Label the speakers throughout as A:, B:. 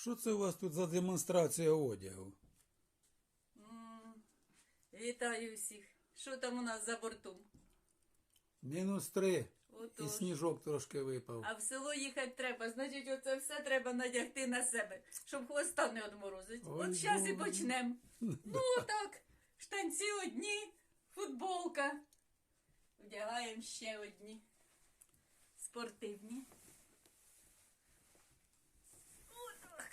A: Що це у вас тут за демонстрація одягу?
B: М, Вітаю всіх. Що там у нас за бортом?
A: Мінус три. І
B: Отож.
A: сніжок трошки випав.
B: А в село їхати треба, значить, оце все треба надягти на себе, щоб хвоста не одморозить.
A: Ой,
B: От зараз і
A: Боже.
B: почнемо. Ну так, штанці одні, футболка. Вдягаємо ще одні. Спортивні. Отак.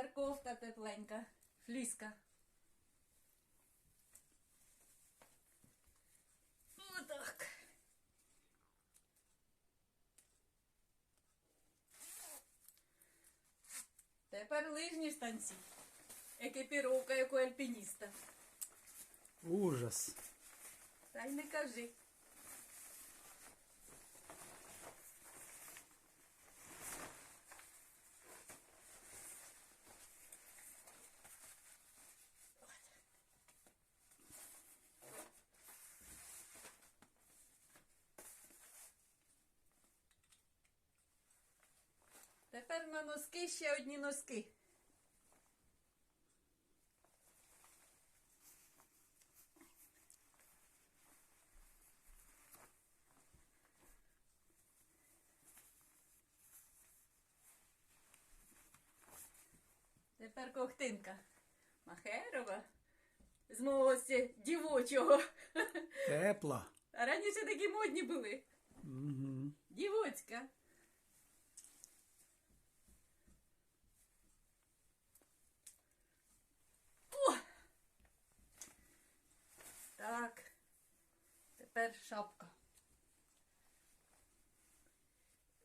B: Тепер кофта тепленька, фліска. Отак. Тепер лижні станці. Екіпіровка, як у альпініста.
A: Ужас.
B: Та й не кажи. Тепер на носки ще одні носки. Тепер ковтинка. Махерова. З мого дівочого.
A: Тепла.
B: А раніше такі модні були.
A: Угу.
B: Дівоцька. О! Так. Тепер шапка.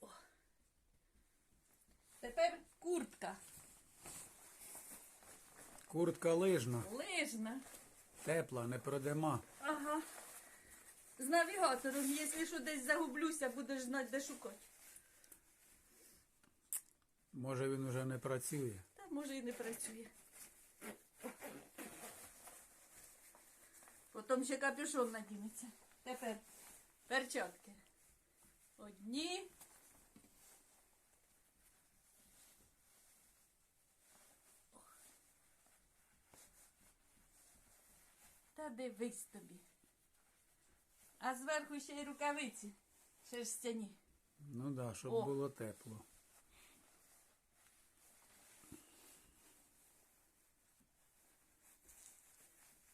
B: О. Тепер куртка.
A: Куртка лижна.
B: Лижна.
A: Тепла, не продима.
B: Ага. З навігатором, якщо що десь загублюся, будеш знати, де шукати.
A: Може він уже не працює.
B: Та може і не працює. Потім ще капюшон надінеться. Тепер перчатки. Одні. Та дивись тобі. А зверху ще й рукавиці шерстяні.
A: Ну да, щоб
B: О.
A: було тепло.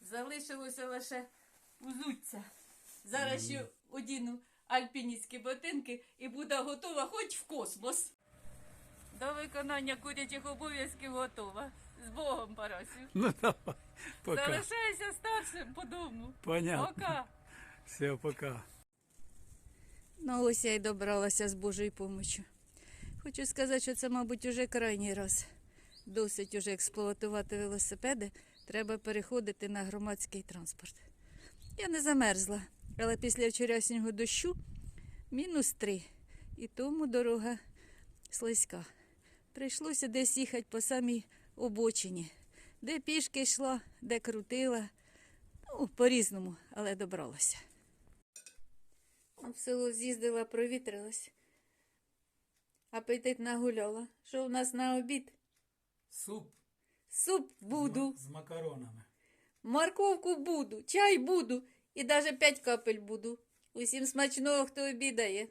B: Залишилося лише узуться. Зараз ще одіну альпіністські ботинки і буде готова хоч в космос. До виконання курячих обов'язків готова. З Богом, Парасю.
A: Ну давай. Пока.
B: Залишайся старшим по дому.
A: Понятно.
B: Пока.
A: Все, пока.
B: Ну ось я й добралася з Божою допомогою. Хочу сказати, що це, мабуть, уже крайній раз. Досить уже експлуатувати велосипеди, треба переходити на громадський транспорт. Я не замерзла, але після вчорашнього дощу мінус три. І тому дорога слизька. Прийшлося десь їхати по самій обочині, де пішки йшла, де крутила. Ну, по-різному, але добралася. В село з'їздила, провітрилась. Апетит нагуляла. Що в нас на обід?
A: Суп
B: Суп буду,
A: з макаронами.
B: морковку буду, чай буду і навіть п'ять капель буду. Усім смачного, хто обідає.